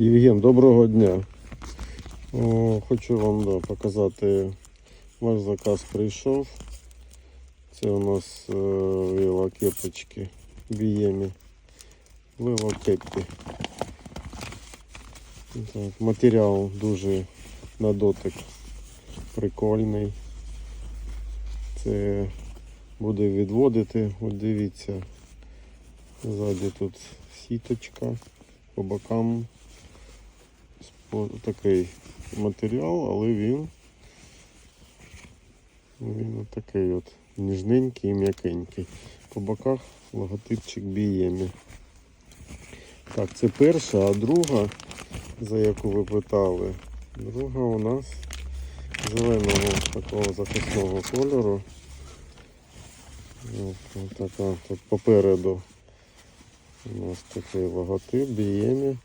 Євген, доброго дня. Хочу вам да, показати. Ваш заказ прийшов. Це у нас е, велокепочки Біємі. Велокепі. Так, матеріал дуже на дотик прикольний. Це буде відводити. От дивіться. Ззаді тут сіточка по бокам такий матеріал, але він, він такий от ніжненький і м'якенький. По боках логотипчик біємі. Так, це перша, а друга, за яку ви питали, друга у нас зеленого такого захисного кольору. От така тут попереду у нас такий логотип біємі.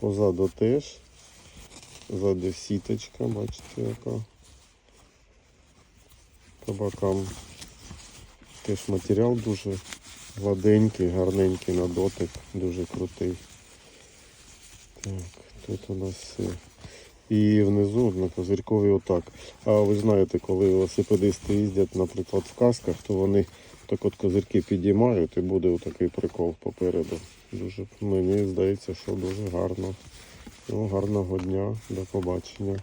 Позаду теж. Ззаду сіточка, бачите, яка. По бокам теж матеріал дуже гладенький, гарненький на дотик, дуже крутий. Так, тут у нас все. І внизу на козирькові отак. А ви знаєте, коли велосипедисти їздять, наприклад, в касках, то вони так от козирки підіймають і буде отакий прикол попереду. Дуже мені здається, що дуже гарно. Ну, гарного дня, до побачення.